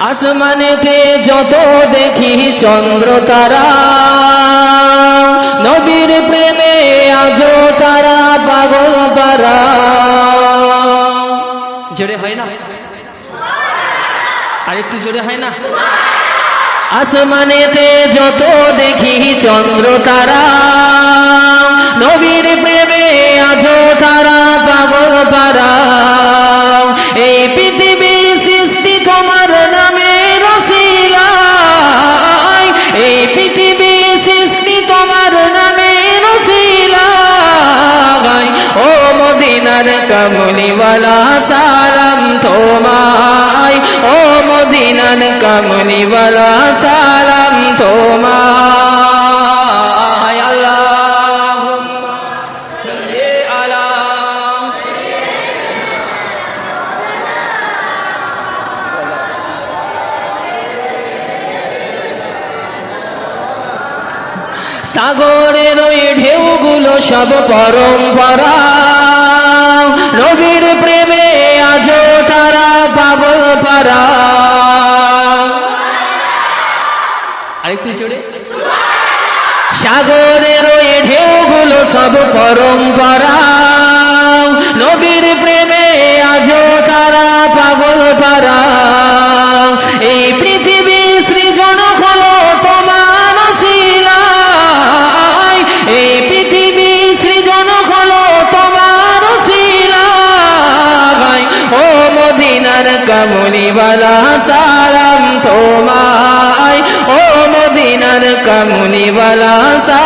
আসমানেতে যত দেখি চন্দ্র তারা, নবীর প্রেমে আজো তারা পাগল পারা। জোরে হয় না? আরেকটু জোরে হয় না? আসমানেতে যত দেখি চন্দ্র তারা কমলিওয়ালা সালাম তোমায় আল্লাহ। আলা সাগরের ওই ঢেউগুলো সব পরম্পরা। নবীর প্রেমে সাগরের ওই ঢেউগুলো সব পরম্পরা নবীর প্রেমে আজও তারা পাগল পারা এই পৃথিবী সৃজন হলো তোমার শিলায়। এই পৃথিবী সৃজন হলো তোমার শিলায়। ও মদিনার কমলিওয়ালা সালাম তোমায়। ও মদিনার কমলিওয়ালা সালাম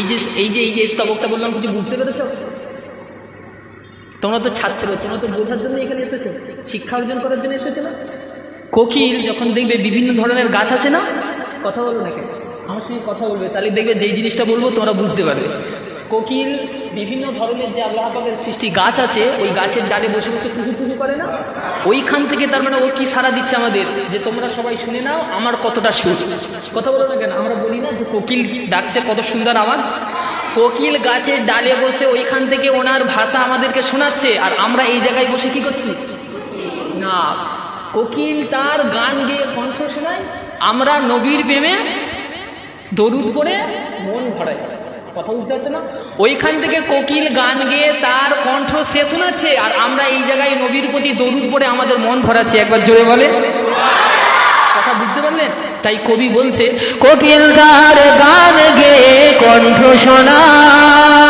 এই যে এই যে এই যে স্তবকটা বললাম, কিছু বুঝতে পেরেছ? তোমরা তো ছাত্র, তোমরা তো বোঝার জন্য এখানে এসেছ। শিক্ষা অর্জন করার জন্য এসেছ না? কোকিল যখন দেখবে বিভিন্ন ধরনের গাছ আছে না, কথা বলব নাকি আমার সঙ্গে কথা বলবে, তাহলে দেখবে যেই জিনিসটা বলব তোমরা বুঝতে পারবে। কোকিল বিভিন্ন ধরনের যে আল্লাহ পাকের সৃষ্টি গাছ আছে, ওই গাছের ডালে বসে বসে খুশু খুশু করে না? ওইখান থেকে তার মানে ও কি সারা দিচ্ছে আমাদের? যে তোমরা সবাই শুনে নাও, আমার কতটা সুর। কথা বলো না কেন? আমরা বলি না যে কোকিল ডাকছে, কত সুন্দর আওয়াজ। কোকিল গাছের ডালে বসে ওইখান থেকে ওনার ভাষা আমাদেরকে শোনাচ্ছে, আর আমরা এই জায়গায় বসে কি করছি? না। কোকিল তার গান গেয়ে কণ্ঠ শোনায়, আমরা নবীর প্রেমে দরুদ করে মন ভরাই কথা বুঝতে পারছে না? ওইখান থেকে কোকিল গান গেয়ে তার কণ্ঠ সে শোনাচ্ছে আর আমরা এই জায়গায় নবীর প্রতি দরুদ পড়ে আমাদের মন ভরাচ্ছি একবার জোরে বলে। কথা বুঝতে পারলেন? তাই কবি বলছে কোকিল তার গান গেয়ে কণ্ঠ শোনায়